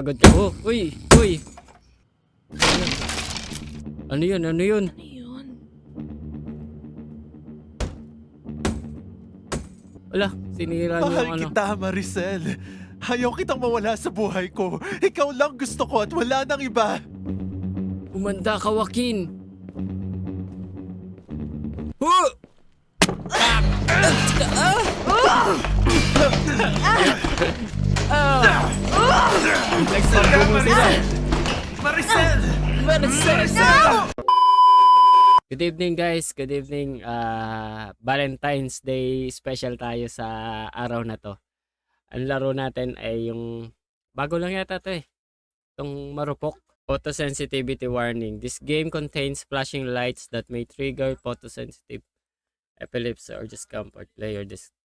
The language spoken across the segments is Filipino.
Agad ka. Oh, uy, uy. Ano yun? Ano yun? Ano yun? Wala, sinira niyo Mahal yung ano. kita, Maricel. Ayaw kitang mawala sa buhay ko. Ikaw lang gusto ko at wala nang iba. Umanda ka, Joaquin. Huh! Nagsabi mo sila. Maricel! Good evening guys, good evening. Uh, Valentine's Day special tayo sa araw na to. Ang laro natin ay yung bago lang yata to eh. Itong marupok. Photosensitivity warning. This game contains flashing lights that may trigger photosensitive epilepsy or discomfort. Player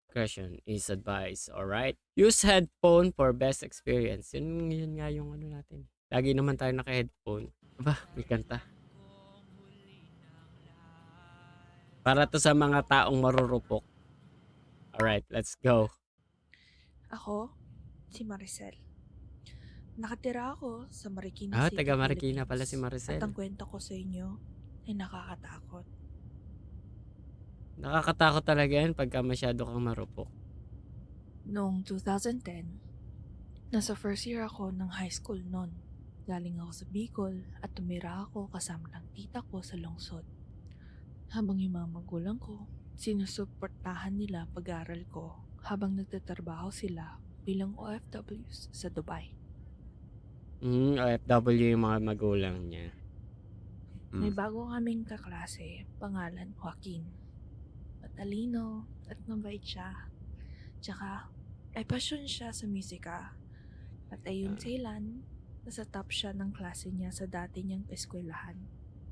discretion is advised. Alright? Use headphone for best experience. Yun, yun nga yung ano natin. Lagi naman tayo naka-headphone. Aba, may kanta. Para to sa mga taong marurupok. Alright, let's go. Ako, si Maricel. Nakatira ako sa Marikina Ah, City, taga Marikina pala si. Maricel. At ang kwento ko sa inyo ay nakakatakot. Nakakatakot talaga yan pagka masyado kang marupok. Noong 2010, nasa first year ako ng high school noon. Galing ako sa Bicol at tumira ako kasama ng tita ko sa lungsod. Habang yung mga magulang ko, sinusuportahan nila pag-aaral ko habang nagtatrabaho sila bilang OFWs sa Dubai. Hmm, OFW yung mga magulang niya. May Hmm. bago kaming kaklase, pangalan Joaquin. Matalino at mabait siya. Tsaka, ay passion siya sa musika. At ayun Ah. sa ilan, nasa top siya ng klase niya sa dati niyang eskwelahan.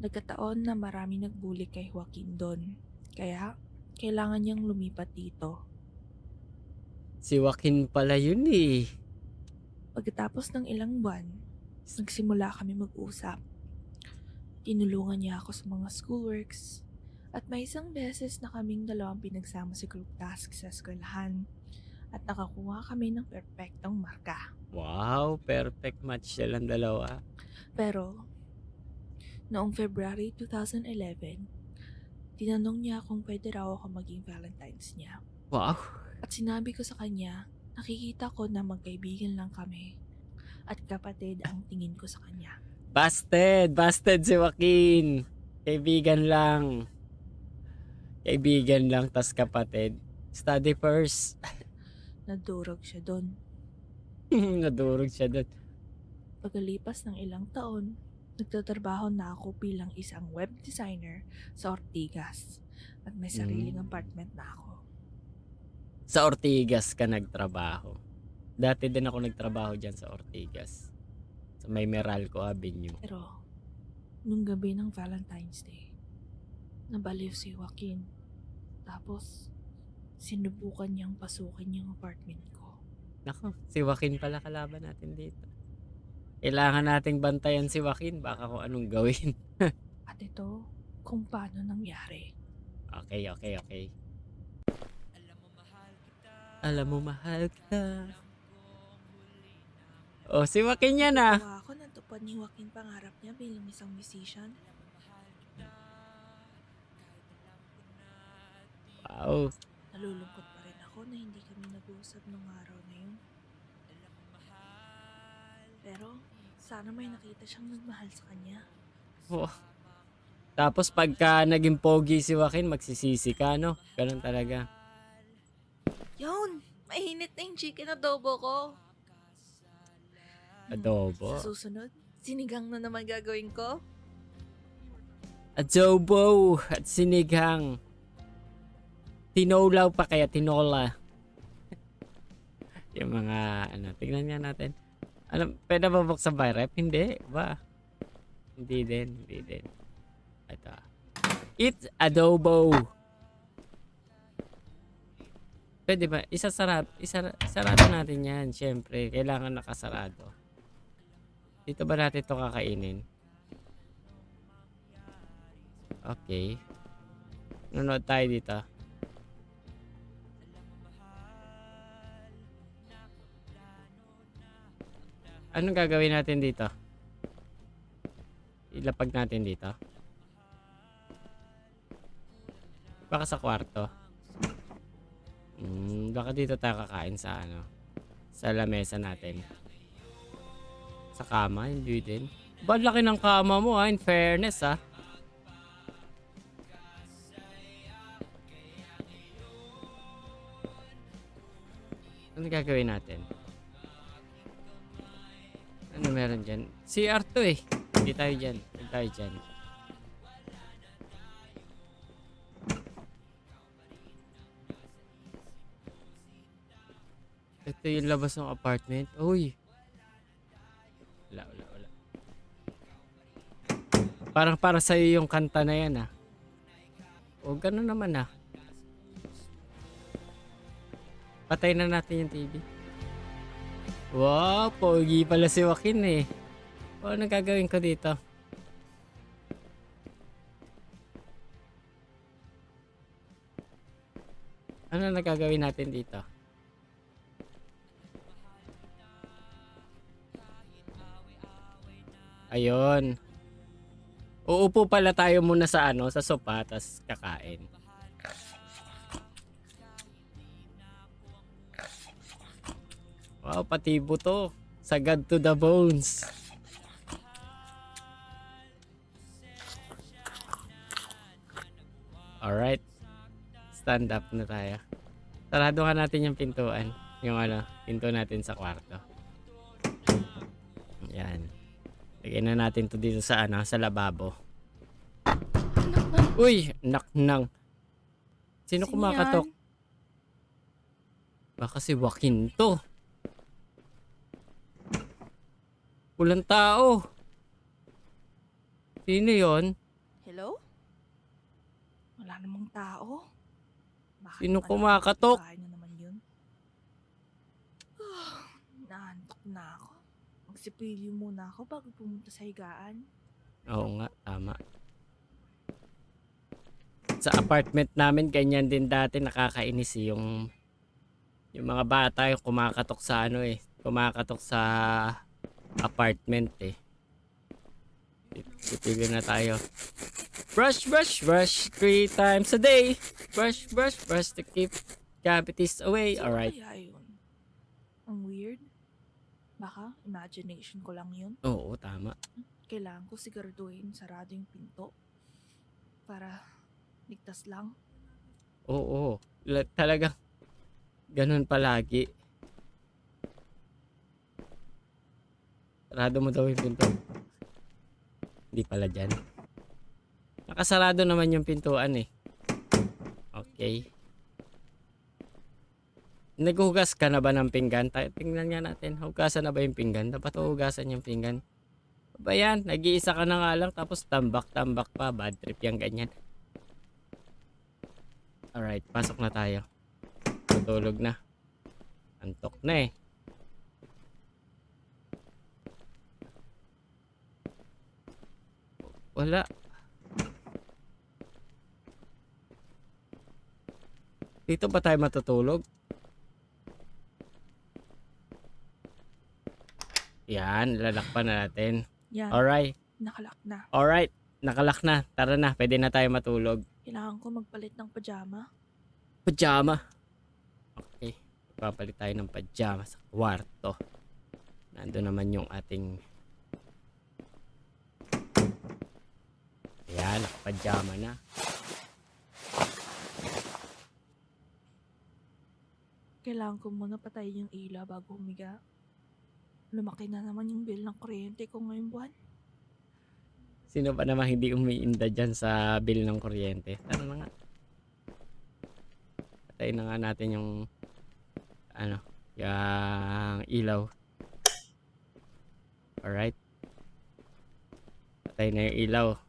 Nagkataon na marami nagbuli kay Joaquin doon. Kaya, kailangan niyang lumipat dito. Si Joaquin pala yun eh. Pagkatapos ng ilang buwan, nagsimula kami mag-usap. Tinulungan niya ako sa mga schoolworks at may isang beses na kaming dalawang pinagsama sa group task sa eskwelahan at nakakuha kami ng perpektong marka. Wow, perfect match silang dalawa. Pero, noong February 2011, tinanong niya kung pwede raw ako maging Valentine's niya. Wow. At sinabi ko sa kanya, nakikita ko na magkaibigan lang kami at kapatid ang tingin ko sa kanya. Busted! Busted si Joaquin! Kaibigan lang. Kaibigan lang, tas kapatid. Study first. Nadurog siya doon. Nadurog siya doon. Pagkalipas ng ilang taon, nagtatrabaho na ako bilang isang web designer sa Ortigas at may sariling Mm. apartment na ako. Sa Ortigas ka nagtrabaho. Dati din ako nagtrabaho dyan sa Ortigas. Sa may Meralco Avenue. Pero, nung gabi ng Valentine's Day, nabaliw si Joaquin. Tapos, sinubukan niyang pasukin yung apartment ko. Nako, si Joaquin pala kalaban natin dito. Kailangan nating bantayan si Joaquin. Baka kung anong gawin. At ito, kung paano nangyari. Okay, okay, okay. Alam mo, mahal kita. Oh, si Joaquin yan ah. Ako natupad ni Joaquin pangarap niya bilang isang musician. Wow. Nalulungkot pa rin ako na hindi kami nag-uusap nung araw na yun. Pero, sana may nakita siyang nagmahal sa kanya. Oh. Tapos pagka naging pogi si Joaquin, magsisisi ka, no? Ganun talaga. Yun! Mainit na yung chicken adobo ko. Adobo. Sa susunod, sinigang na naman gagawin ko. Adobo at sinigang. Tinolaw pa kaya tinola. yung mga ano, tignan nga natin. Alam, pwede ba buksan by rep? Hindi, ba? Hindi din, hindi din. Ito. It's adobo. Pwede ba? Isasarap, isa, sarado natin yan, syempre. Kailangan nakasarado. Dito ba natin ito kakainin? Okay. Nanonood tayo dito. Anong gagawin natin dito? Ilapag natin dito. Baka sa kwarto. Hmm, baka dito tayo kakain sa ano. Sa lamesa natin. Sa kama, hindi din. Ba't laki ng kama mo ha? In fairness ha. Ano gagawin natin? Ano meron dyan? CR to eh. Hindi tayo dyan. Hindi tayo dyan. Ito yung labas ng apartment. Uy. Wala, wala, wala. Parang para sa'yo yung kanta na yan ah. O gano'n naman ah. Patay na natin yung TV. Wow, pogi pala si Joaquin eh. O, anong gagawin ko dito? Ano na gagawin natin dito? Ayun. Uupo pala tayo muna sa ano, sa sopa, tas kakain. Wow, pati buto. Sagad to the bones. Alright. Stand up na tayo. Sarado ka natin yung pintuan. Yung ano, pinto natin sa kwarto. Yan. Lagyan na natin to dito sa ano, sa lababo. Uy, nak nang. Sino Sino kumakatok? Baka si Joaquin to. Walang tao. Sino yon? Hello? Wala namang tao. Bakit Sino kumakatok? Kaya na naman yun. Naantok na ako. Magsipilyo muna ako bago pumunta sa higaan. Oo nga, tama. Sa apartment namin, ganyan din dati nakakainis eh, yung yung mga bata yung kumakatok sa ano eh, kumakatok sa apartment eh. Pipili na tayo. Brush, brush, brush three times a day. Brush, brush, brush to keep cavities away. Alright. kaya yun? Ang weird. Baka imagination ko lang yun. Oo, tama. Kailangan ko siguraduhin sarado yung pinto. Para ligtas lang. Oo, la- talagang ganun palagi. Sarado mo daw yung pinto. Hindi pala dyan. Nakasarado naman yung pintuan eh. Okay. Naghugas ka na ba ng pinggan? Tingnan nga natin. Hugasan na ba yung pinggan? Dapat hugasan yung pinggan. Ba yan? Nag-iisa ka na nga lang tapos tambak-tambak pa. Bad trip yung ganyan. Alright, pasok na tayo. Tutulog na. Antok na eh. Wala. Dito ba tayo matutulog? Yan, lalakpan na natin. Yan, Alright, nakalak na. alright. Nakalak na. Tara na, pwede na tayo matulog. Kailangan ko magpalit ng pajama. Pajama. Okay. Papalit tayo ng pajama sa kwarto. Nando naman yung ating... Ayan, nakapajama na. Kailangan ko muna patayin yung ilaw bago humiga. Lumaki na naman yung bill ng kuryente ko ngayong buwan. Sino pa naman hindi umiinda dyan sa bill ng kuryente? Tara na nga. Patayin na nga natin yung... Ano? Yung ilaw. Alright. Patay na yung ilaw.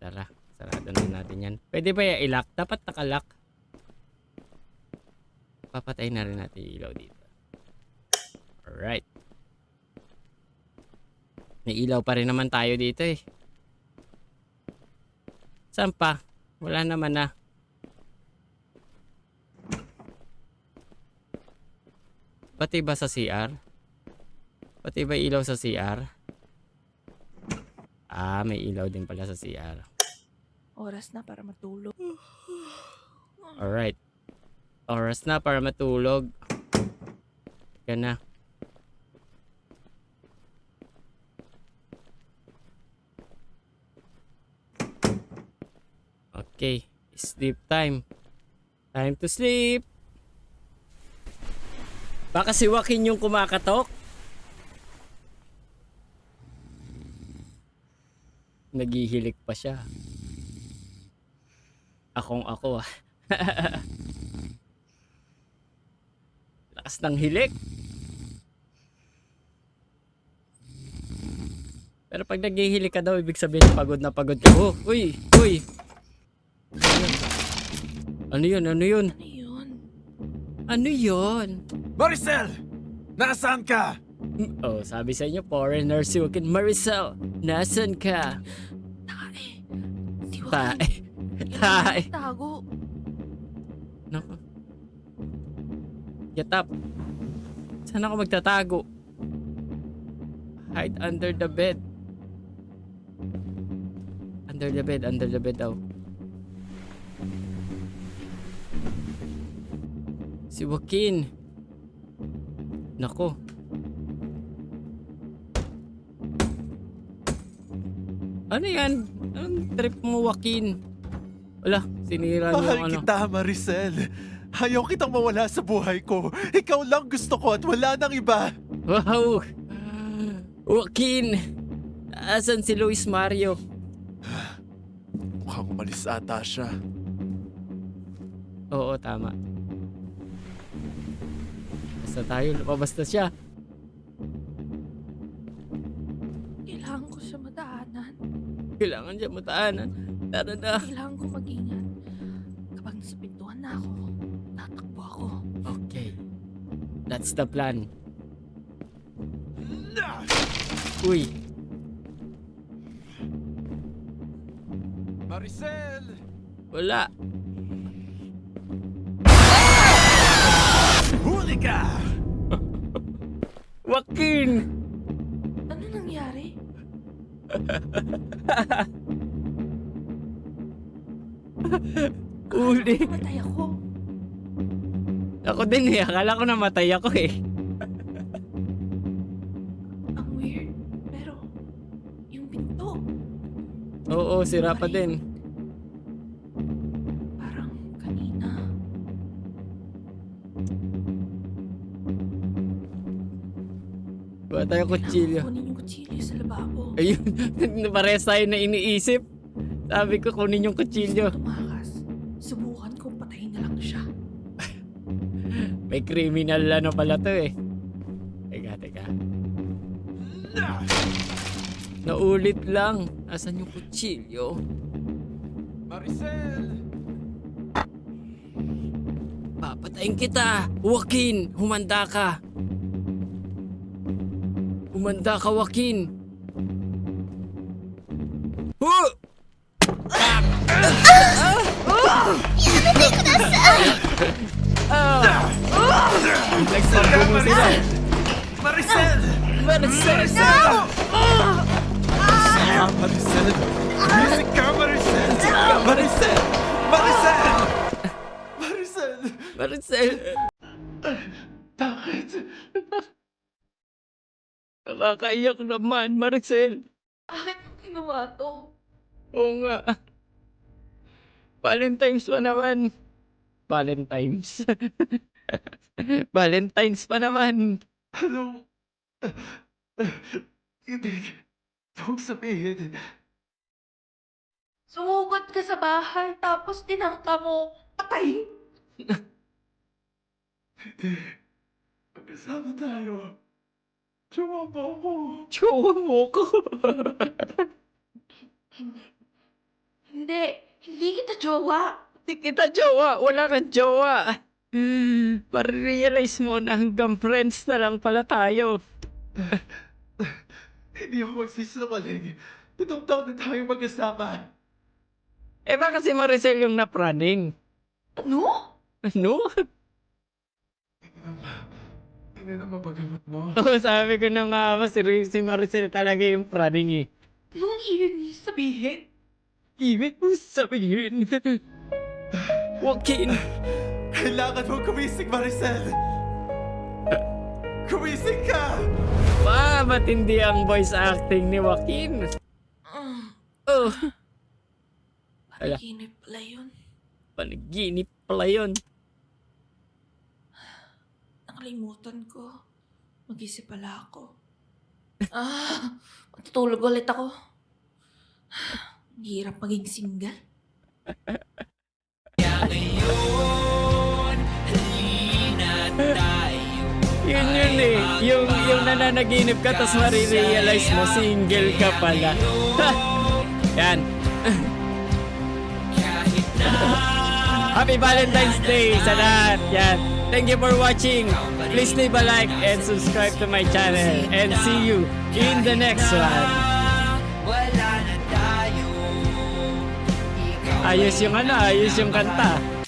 Tara, sarado na natin yan. Pwede ba ilak? Dapat nakalak. Papatay na rin natin yung ilaw dito. Alright. May ilaw pa rin naman tayo dito eh. Saan pa? Wala naman na. Pati ba sa CR? Pati ba ilaw sa CR? Ah, may ilaw din pala sa CR. Oras na para matulog. Alright. Oras na para matulog. Ka na. Okay. Sleep time. Time to sleep. Baka si Joaquin yung kumakatok. Naghihilik pa siya. Akong ako ah. Lakas ng hilik. Pero pag naghihilik ka daw, ibig sabihin pagod na pagod ka. Oh, uy, uy. Ano yun? Ano yun? Ano yun? Ano yun? Maricel! Nasaan ka? Oh, sabi sa inyo, foreigner si Joaquin Maricel. Nasaan ka? Tae. Ba? Tae. Tae. Tago. Naku. Get up. Saan ako magtatago? Hide under the bed. Under the bed, under the bed daw. Si Joaquin. Nako. Ano yan? Anong trip mo, Joaquin? Wala, sinira niyo Mahal yung ano. kita, Maricel. Ayaw kitang mawala sa buhay ko. Ikaw lang gusto ko at wala nang iba. Wow! Joaquin! Asan si Luis Mario? Mukhang umalis ata siya. Oo, tama. Basta tayo, lumabas na siya. Kailangan ko siya madaanan. Kailangan siya mataanan. Tara na. Kailangan ko mag-ingat. Kapag nasa pintuan na ako, tatakbo ako. Okay. That's the plan. Uy, Maricel! wala. Huli ka! Joaquin! Ano nangyari? Uli. Matay ako. Ako din eh. Akala ko namatay ako eh. Ang weird. Pero, yung pinto, Oo, sira pa din. parang kanina. Wala tayo kutsilyo. Kailangan kunin yung kutsilyo sa lababo. Ayun, pares tayo na iniisip. Sabi ko kunin yung kutsilyo. Tumakas. May criminal ano pala to eh. Teka, teka. Naulit lang. Asan yung kutsilyo? Maricel! Papatayin kita! Joaquin! Humanda ka! Humanda ka, Joaquin! Huh! Ah! Ah! Nagsabuno sila! Maricel! Maricel! Ah, Maricel! Music ka, Maricel! Maricel! Maricel! Maricel! Maricel! Bakit? Nakakaiyak naman, Maricel! Bakit mo ginawa to? Oo nga. Valentine's pa naman. Valentine's. Valentine's pa naman. Ano? Hindi. Huwag sabihin. Sumugod ka sa bahay, tapos tinangka mo. Patay! Hindi. Magkasama tayo. Sumama ako. Jowa mo ko. Hindi. Hindi kita jowa. Di kita jowa. Wala kang jowa. Pare-realize mo na hanggang friends na lang pala tayo. Hindi ako magsisinungaling. Itong taon na tayo magkasama. Eh baka si Maricel yung napraning. Ano? Ano? Hindi na naman pag-ibot mo. Oo, sabi ko na nga ba, si, si Maricel talaga yung praning eh. Anong ibig sabihin? Ibig mo sabihin. Joaquin, Kailangan mo kumising, Maricel! Kumising ka! ba, matindi ang voice acting ni Joaquin. Mm, Oh, panaginip pala yun. panaginip pala yun. Nakalimutan ko. Mag-isip pala ako. Ah, matutulog ulit ako. Ang hirap maging single. Yun yun eh. Yung, yung nananaginip ka, tapos marirealize mo, single ka pala. Yan. Happy Valentine's Day sa lahat. Yan. Thank you for watching. Please leave a like and subscribe to my channel. And see you in the next one. Ayos yung ano, ayos yung kanta.